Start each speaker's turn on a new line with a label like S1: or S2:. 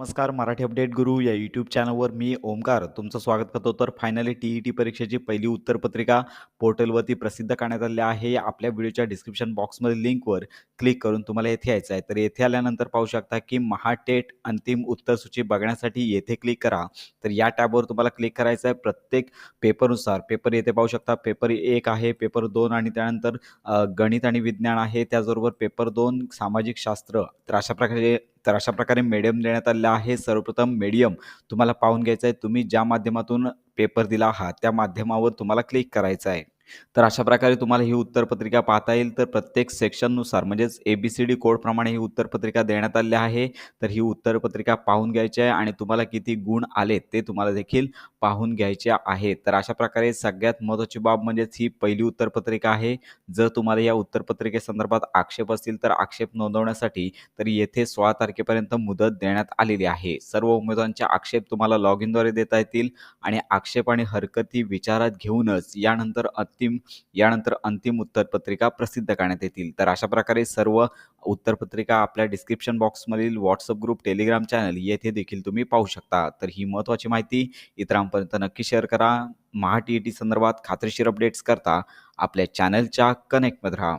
S1: नमस्कार मराठी अपडेट गुरु या यूट्यूब चॅनलवर मी ओमकार. तुमचं स्वागत करतो. तर फायनली टी ई टी परीक्षेची पहिली उत्तरपत्रिका पोर्टलवरती प्रसिद्ध करण्यात आली आहे. आपल्या व्हिडिओच्या डिस्क्रिप्शन बॉक्समधील लिंकवर क्लिक करून तुम्हाला येथे यायचं आहे. तर येथे आल्यानंतर पाहू शकता की महाटेट अंतिम उत्तरसूची बघण्यासाठी येथे क्लिक करा. तर या टॅबवर तुम्हाला क्लिक करायचं आहे. प्रत्येक पेपरनुसार पेपर येथे पाहू शकता पेपर एक आहे पेपर दोन आणि त्यानंतर गणित आणि विज्ञान आहे. त्याचबरोबर पेपर दोन सामाजिक शास्त्र तर अशा प्रकारे तर अशा प्रकारे मीडियम देण्यात आलेलं आहे. सर्वप्रथम मीडियम तुम्हाला पाहून घ्यायचं आहे. तुम्ही ज्या माध्यमातून पेपर दिला आहात त्या माध्यमावर तुम्हाला क्लिक करायचं आहे. तर अशा प्रकारे तुम्हाला ही उत्तरपत्रिका पाहता येईल. तर प्रत्येक सेक्शननुसार म्हणजेच ए बी सी डी कोडप्रमाणे ही उत्तरपत्रिका देण्यात आलेली आहे. तर ही उत्तरपत्रिका पाहून घ्यायची आहे आणि तुम्हाला किती गुण आले ते तुम्हाला देखील पाहून घ्यायचे आहे. तर अशा प्रकारे सगळ्यात महत्त्वाची बाब म्हणजेच ही पहिली उत्तरपत्रिका आहे. जर तुम्हाला या उत्तरपत्रिकेसंदर्भात आक्षेप असतील तर आक्षेप नोंदवण्यासाठी तर येथे सोळा तारखेपर्यंत मुदत देण्यात आलेली आहे. सर्व उमेदवारांचे आक्षेप तुम्हाला लॉग इनद्वारे देता येतील आणि आक्षेप आणि हरकती विचारात घेऊनच यानंतर अंतिम यानंतर अंतिम उत्तरपत्रिका प्रसिद्ध करण्यात येतील. तर अशा प्रकारे सर्व उत्तरपत्रिका आपल्या डिस्क्रिप्शन बॉक्समधील व्हॉट्सअप ग्रुप टेलिग्राम चॅनल येथे देखील तुम्ही पाहू शकता. तर ही महत्त्वाची माहिती इतरांपर्यंत नक्की शेअर करा. महा टी ई टी संदर्भात खात्रीशीर अपडेट्स करता. आपल्या चॅनलच्या कनेक्टमध्ये राहा.